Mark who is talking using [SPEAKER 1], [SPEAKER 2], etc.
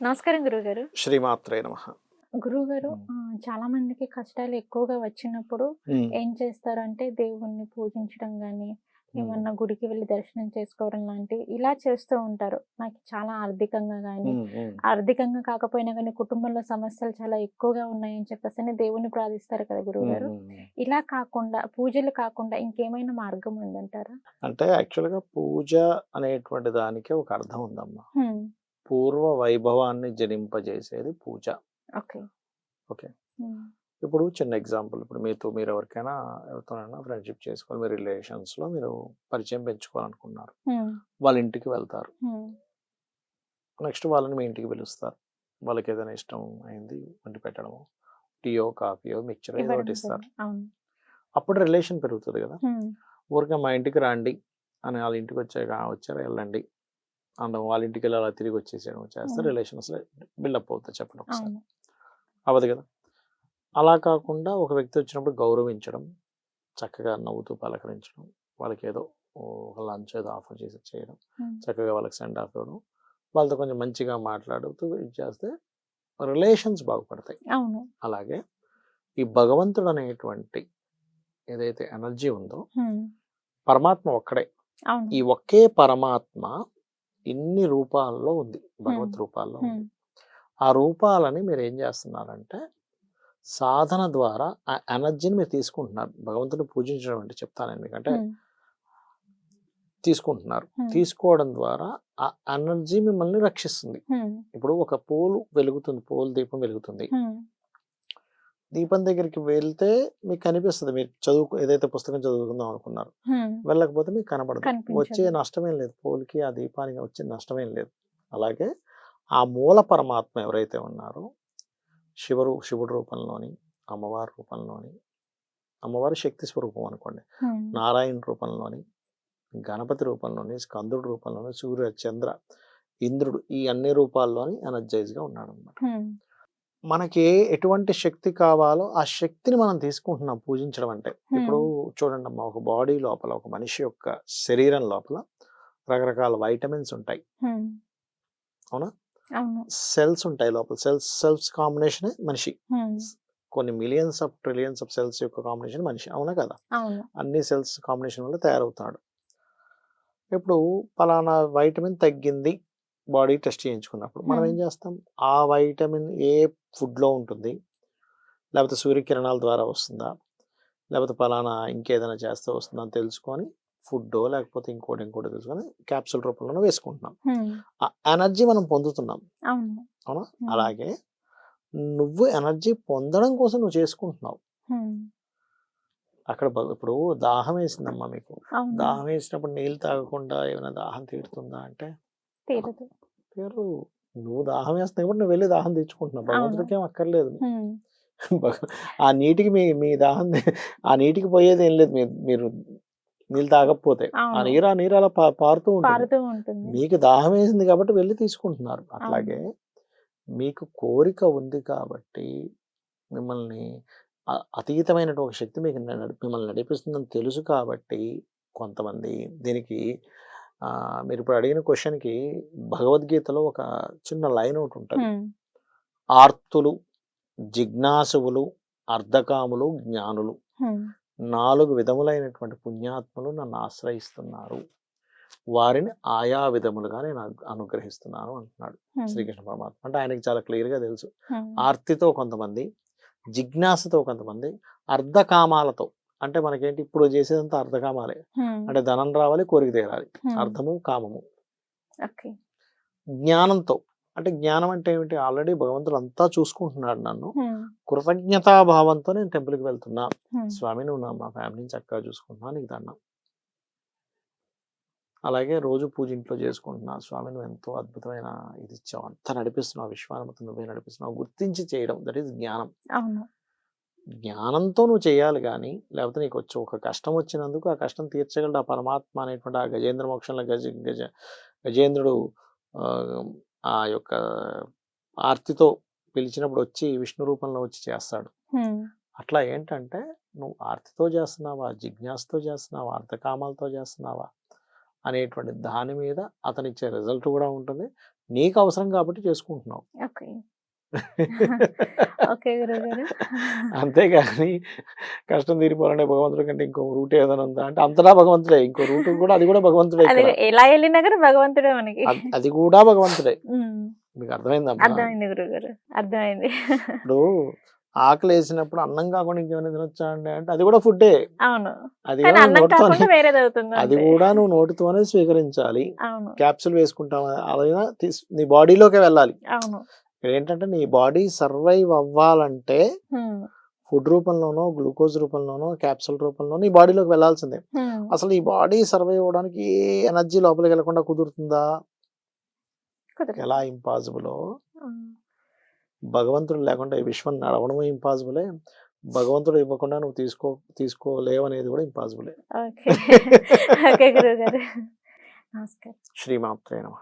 [SPEAKER 1] నమస్కారం గురుగారు
[SPEAKER 2] శ్రీమాత్రే నమ.
[SPEAKER 1] ఆ, చాలా మందికి కష్టాలు ఎక్కువగా వచ్చినప్పుడు ఏం చేస్తారంటే దేవుణ్ణి పూజించడం గాని ఏమన్నా గుడికి వెళ్ళి దర్శనం చేసుకోవడం లాంటివి ఇలా చేస్తూ ఉంటారు. నాకు చాలా ఆర్థికంగా గాని ఆర్థికంగా కాకపోయినా కానీ కుటుంబంలో సమస్యలు చాలా ఎక్కువగా ఉన్నాయని చెప్పేసి దేవుణ్ణి ప్రార్థిస్తారు కదా గురుగారు ఇలా కాకుండా పూజలు కాకుండా ఇంకేమైనా మార్గం ఉందంటారా?
[SPEAKER 2] అంటే యాక్చువల్గా పూజ అనేటువంటి దానికి ఒక అర్థం ఉందమ్మా. పూర్వ వైభవాన్ని జనింపజేసేది పూజ.
[SPEAKER 1] ఓకే.
[SPEAKER 2] ఓకే. ఇప్పుడు చిన్న ఎగ్జాంపుల్. ఇప్పుడు మీతో మీరు ఎవరికైనా ఎవరితోనైనా ఫ్రెండ్షిప్ చేసుకోవాలి మీ రిలేషన్స్లో మీరు పరిచయం పెంచుకోవాలనుకున్నారు. వాళ్ళ ఇంటికి వెళ్తారు. నెక్స్ట్ వాళ్ళని మీ ఇంటికి పిలుస్తారు. వాళ్ళకి ఏదైనా ఇష్టం అయింది వండి పెట్టడము టీయో కాఫీయో మిక్చర్ ఏదో ఒకటి ఇస్తారు. అప్పుడు రిలేషన్ పెరుగుతుంది కదా. ఊరికే మా ఇంటికి రండి అని వాళ్ళ ఇంటికి వచ్చాక "ఆ, వచ్చారా? వెళ్ళండి. అనడం వాళ్ళ ఇంటికి వెళ్ళి అలా తిరిగి వచ్చేసేయడం చేస్తే
[SPEAKER 1] Hmm.
[SPEAKER 2] రిలేషన్స్ బిల్డప్ అవుతుంది చెప్పండి ఒకసారి. అవ్వదు కదా. అలా కాకుండా ఒక వ్యక్తి వచ్చినప్పుడు గౌరవించడం చక్కగా నవ్వుతూ పలకరించడం వాళ్ళకి ఏదో ఒక లంచ్ ఏదో ఆఫర్ చేసి చేయడం చక్కగా వాళ్ళకి సెండ్ ఆఫ్ ఇవ్వడం వాళ్ళతో కొంచెం మంచిగా మాట్లాడుతూ ఇది చేస్తే రిలేషన్స్ బాగుపడతాయి. అలాగే ఈ భగవంతుడు అనేటువంటి ఏదైతే ఎనర్జీ ఉందో పరమాత్మ ఒక్కడే. ఈ ఒకే పరమాత్మ ఇన్ని రూపాల్లో ఉంది భగవత్. రూపాల్లో ఉంది. ఆ రూపాలని మీరు ఏం చేస్తున్నారంటే సాధన ద్వారా ఆ ఎనర్జీని మీరు తీసుకుంటున్నారు. భగవంతుని పూజించడం అంటే చెప్తాను నేను
[SPEAKER 1] హ్మ్,
[SPEAKER 2] తీసుకుంటున్నారు. తీసుకోవడం ద్వారా ఆ ఎనర్జీ మిమ్మల్ని రక్షిస్తుంది. ఇప్పుడు ఒక పోలు వెలుగుతుంది పోలు దీపం వెలుగుతుంది. దీపం దగ్గరికి వెళ్తే మీకు కనిపిస్తుంది. మీరు చదువు ఏదైతే పుస్తకం చదువుకుందాం అనుకున్నారు. వెళ్ళకపోతే మీకు కనబడదు.
[SPEAKER 1] కనిపించదు.
[SPEAKER 2] వచ్చే నష్టమేం లేదు. పోలికి ఆ దీపానికి వచ్చే నష్టమేం లేదు. అలాగే ఆ మూల పరమాత్మ ఎవరైతే ఉన్నారో శివరు శివుడు రూపంలోని అమ్మవారి రూపంలోని అమ్మవారి శక్తి స్వరూపం అనుకోండి. నారాయణ రూపంలోని గణపతి రూపంలోని స్కందుడు రూపంలోని సూర్య చంద్ర ఇంద్రుడు ఈ అన్ని రూపాల్లోని energize గా ఉన్నాడు అనమాట మనకి ఎటువంటి శక్తి కావాలో ఆ శక్తిని మనం తీసుకుంటున్నాం పూజించడం అంటే. ఇప్పుడు చూడండి అమ్మా ఒక బాడీ లోపల ఒక మనిషి యొక్క శరీరం లోపల రకరకాల వైటమిన్స్ ఉంటాయి. అవునా? సెల్స్ ఉంటాయి లోపల. సెల్స్ సెల్స్ కాంబినేషన్ మనిషి. కొన్ని millions of trillions of cells యొక్క కాంబినేషన్ మనిషి. అవునా కదా? అన్ని సెల్స్ కాంబినేషన్ వల్ల తయారవుతాడు. ఇప్పుడు పలానా వైటమిన్ తగ్గింది. బాడీ టెస్ట్ చేయించుకున్నప్పుడు మనం ఏం. చేస్తాం? ఆ వైటమిన్ ఏ ఫుడ్లో ఉంటుంది? లేకపోతే సూర్యకిరణాల ద్వారా వస్తుందా? లేకపోతే పలానా ఇంకేదైనా చేస్తే వస్తుందా అని తెలుసుకొని ఫుడ్ లేకపోతే ఇంకోటి ఇంకోటి తెలుసుకొని క్యాప్సూల్ రూపంలో వేసుకుంటున్నాం. ఆ ఎనర్జీ మనం పొందుతున్నాం.
[SPEAKER 1] అవును.
[SPEAKER 2] అలాగే నువ్వు ఎనర్జీ పొందడం కోసం నువ్వు చేసుకుంటున్నావు. అక్కడ ఇప్పుడు దాహం వేసిందమ్మా మీకు. దాహం వేసినప్పుడు నీళ్ళు తాగకుండా ఏమైనా దాహం తీరుతుందా అంటే
[SPEAKER 1] తీరదు
[SPEAKER 2] తీరు నువ్వు దాహం వేస్తున్నావు కాబట్టి నువ్వు వెళ్ళి దాహం తెచ్చుకుంటున్నావు. భగవంతుడికి ఏం అక్కర్లేదు ఆ నీటికి మీ మీ దాహం ఆ నీటికి పోయేది ఏం లేదు. మీరు నీళ్ళు తాగకపోతే. ఆ నీరు ఆ నీరు అలా పారుతూ ఉంటుంది. మీకు దాహం వేసింది కాబట్టి వెళ్ళి తీసుకుంటున్నారు. అట్లాగే మీకు కోరిక ఉంది కాబట్టి మిమ్మల్ని అ- అతీతమైనటువంటి ఒక శక్తి మీకు మిమ్మల్ని నడిపిస్తుందని తెలుసు కాబట్టి కొంతమంది దీనికి మీరు ఇప్పుడు అడిగిన క్వశ్చన్కి భగవద్గీతలో ఒక చిన్న లైన్ ఒకటి ఉంటుంది. ఆర్తులు జిజ్ఞాసువులు అర్ధకాములు జ్ఞానులు నాలుగు విధములైనటువంటి పుణ్యాత్ములు నన్ను ఆశ్రయిస్తున్నారు. వారిని ఆయా విధములుగా నేను అను- అనుగ్రహిస్తున్నాను అంటున్నాడు శ్రీకృష్ణ పరమాత్మ. అంటే ఆయనకి చాలా క్లియర్గా తెలుసు ఆర్తితో కొంతమంది జిజ్ఞాసతో కొంతమంది అర్ధకామాలతో అంటే మనకేంటి? ఇప్పుడు చేసేదంతా అర్ధకామాలే. అంటే ధనం రావాలి కోరిక తీరాలి. అర్థము కామము. జ్ఞానంతో. అంటే జ్ఞానం అంటే ఏమిటి? ఆల్రెడీ భగవంతుడు అంతా చూసుకుంటున్నాడు నన్ను. కృతజ్ఞతాభావంతో నేను టెంపుల్కి వెళ్తున్నా. స్వామి నువ్వు నా మా ఫ్యామిలీని చక్కగా చూసుకుంటున్నా నీకు దండం. అలాగే రోజు పూజ ఇంట్లో చేసుకుంటున్నా. స్వామి నువ్వు ఎంతో అద్భుతమైన ఇది ఇచ్చావు. అంతా నడిపిస్తున్నావు. విశ్వాన్ని నువ్వే నడిపిస్తున్నావు. గుర్తించి చేయడం. దట్ ఈస్ జ్ఞానం. జ్ఞానంతో నువ్వు చేయాలి కానీ లేకపోతే నీకు వచ్చి ఒక కష్టం వచ్చినందుకు ఆ కష్టం తీర్చగలడు. ఆ పరమాత్మ అనేటువంటి ఆ గజేంద్ర మోక్షంలో గజ గజ గజేంద్రుడు ఆ, యొక్క ఆర్తితో పిలిచినప్పుడు వచ్చి విష్ణు రూపంలో వచ్చి చేస్తాడు. అట్లా ఏంటంటే నువ్వు ఆర్తితో చేస్తున్నావా జిజ్ఞాసతో చేస్తున్నావా అర్థకామాలతో చేస్తున్నావా అనేటువంటి దాని మీద అతను ఇచ్చే రిజల్ట్ కూడా ఉంటుంది. నీకు అవసరం కాబట్టి చేసుకుంటున్నావు.
[SPEAKER 1] ఓకే ఓకే గురుగారు
[SPEAKER 2] అంతేగాని కష్టం తీరిపోవాలంటే భగవంతుడి కంటే ఇంకో రూట్ ఏదైనా ఉందా? అంటే అంతటా భగవంతుడే. ఇంకో రూట్ కూడా అది కూడా భగవంతుడే.
[SPEAKER 1] ఎలా వెళ్ళినా కూడా భగవంతుడే మనకి.
[SPEAKER 2] అది- కూడా భగవంతుడే. మీకు అర్థమైందమ్మా
[SPEAKER 1] అర్థమైంది గురుగారు అర్థమైంది.
[SPEAKER 2] ఇప్పుడు ఆకలి వేసినప్పుడు అన్నం కాకుండా ఇంకేమైనా తినొచ్చా అండి? అంటే అది కూడా ఫుడ్డే.
[SPEAKER 1] అవును.
[SPEAKER 2] అది
[SPEAKER 1] కానీ
[SPEAKER 2] అది. కూడా నువ్వు నోటితోనే స్వీకరించాలి.
[SPEAKER 1] అవును.
[SPEAKER 2] క్యాప్సూల్ వేసుకుంటావా? అలా నీ బాడీలోకి వెళ్ళాలి.
[SPEAKER 1] అవును.
[SPEAKER 2] ఇక్కడ ఏంటంటే నీ బాడీ సర్వైవ్ అవ్వాలంటే ఫుడ్ రూపంలోనో గ్లూకోజ్ రూపంలోనో క్యాప్సూల్ రూపంలోనో నీ బాడీలోకి వెళ్ళాల్సిందే.
[SPEAKER 1] ఉమ్,
[SPEAKER 2] అసలు ఈ బాడీ సర్వైవ్ అవ్వడానికి ఎనర్జీ లోపలికి వెళ్ళకుండా కుదురుతుందా. ఎలా ఇంపాసిబుల్? భగవంతుడు లేకుండా ఈ విశ్వం నడవడమే ఇంపాసిబులే. భగవంతుడు ఇవ్వకుండా నువ్వు తీసుకో తీసుకోలేవు అనేది కూడా ఇంపాసిబులే.
[SPEAKER 1] నమస్కారం.
[SPEAKER 2] శ్రీమాత్రే నమ.